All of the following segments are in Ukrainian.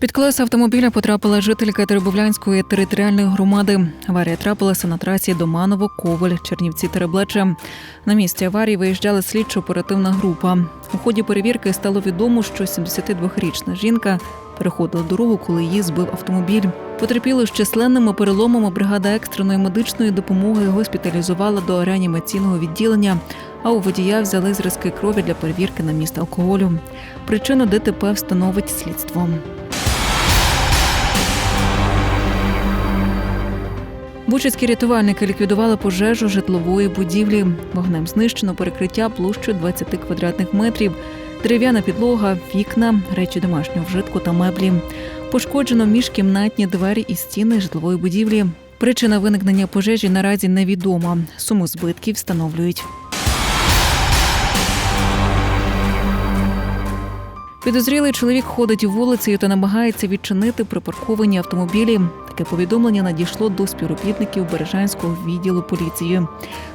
Під колеса автомобіля потрапила жителька Теребовлянської територіальної громади. Аварія трапилася на трасі Доманово, Коваль, Чернівці Тереблече. На місці аварії виїжджала слідчо-оперативна група. У ході перевірки стало відомо, що 72-річна жінка переходила дорогу, коли її збив автомобіль. Потерпіло з численними переломами бригада екстреної медичної допомоги госпіталізувала до реанімаційного відділення. А у водія взяли зразки крові для перевірки на міст алкоголю. Причину ДТП встановить слідство. Бучицькі рятувальники ліквідували пожежу житлової будівлі. Вогнем знищено перекриття площею 20 квадратних метрів, дерев'яна підлога, вікна, речі домашнього вжитку та меблі. Пошкоджено міжкімнатні двері і стіни житлової будівлі. Причина виникнення пожежі наразі невідома. Суму збитків встановлюють. Підозрілий чоловік ходить вулицею та намагається відчинити припарковані автомобілі. Таке повідомлення надійшло до співробітників Бережанського відділу поліції.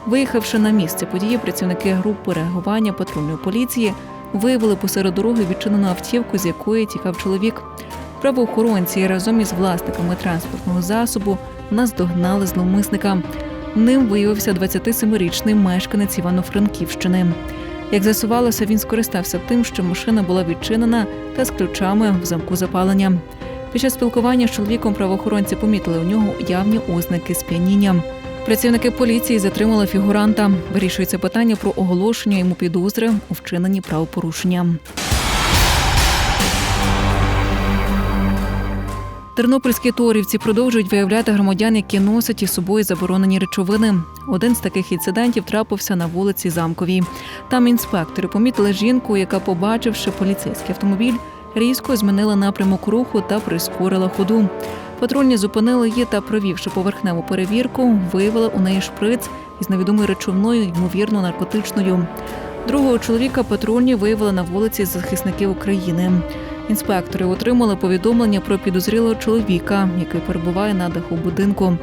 Виїхавши на місце події, працівники групи реагування патрульної поліції виявили посеред дороги відчинену автівку, з якої тікав чоловік. Правоохоронці разом із власниками транспортного засобу наздогнали зловмисника. Ним виявився 27-річний мешканець Івано-Франківщини. Як з'ясувалося, він скористався тим, що машина була відчинена та з ключами в замку запалення. Під час спілкування з чоловіком правоохоронці помітили у нього явні ознаки сп'яніння. Працівники поліції затримали фігуранта. Вирішується питання про оголошення йому підозри у вчиненні правопорушення. Тернопільські торівці продовжують виявляти громадян, які носять із собою заборонені речовини. Один з таких інцидентів трапився на вулиці Замковій. Там інспектори помітили жінку, яка, побачивши поліцейський автомобіль, різко змінила напрямок руху та прискорила ходу. Патрульні зупинили її та, провівши поверхневу перевірку, виявили у неї шприц із невідомою речовною, ймовірно, наркотичною. Другого чоловіка патрульні виявили на вулиці захисників України. Інспектори отримали повідомлення про підозрілого чоловіка, який перебуває на даху будинку.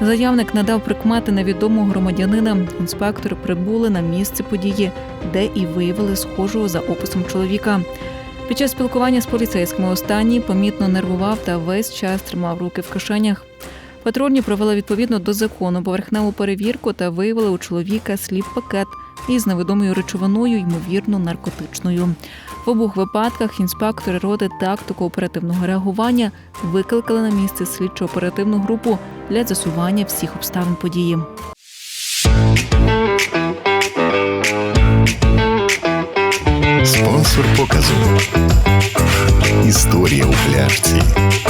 Заявник надав прикмети невідомого громадянина. Інспектори прибули на місце події, де і виявили схожого за описом чоловіка. Під час спілкування з поліцейськими останній помітно нервував та весь час тримав руки в кишенях. Патрульні провели відповідно до закону поверхневу перевірку та виявили у чоловіка слід пакет із невідомою речовиною, ймовірно, наркотичною. В обох випадках інспектори роти тактико-оперативного реагування викликали на місце слідчо-оперативну групу для з'ясування всіх обставин події. Verte.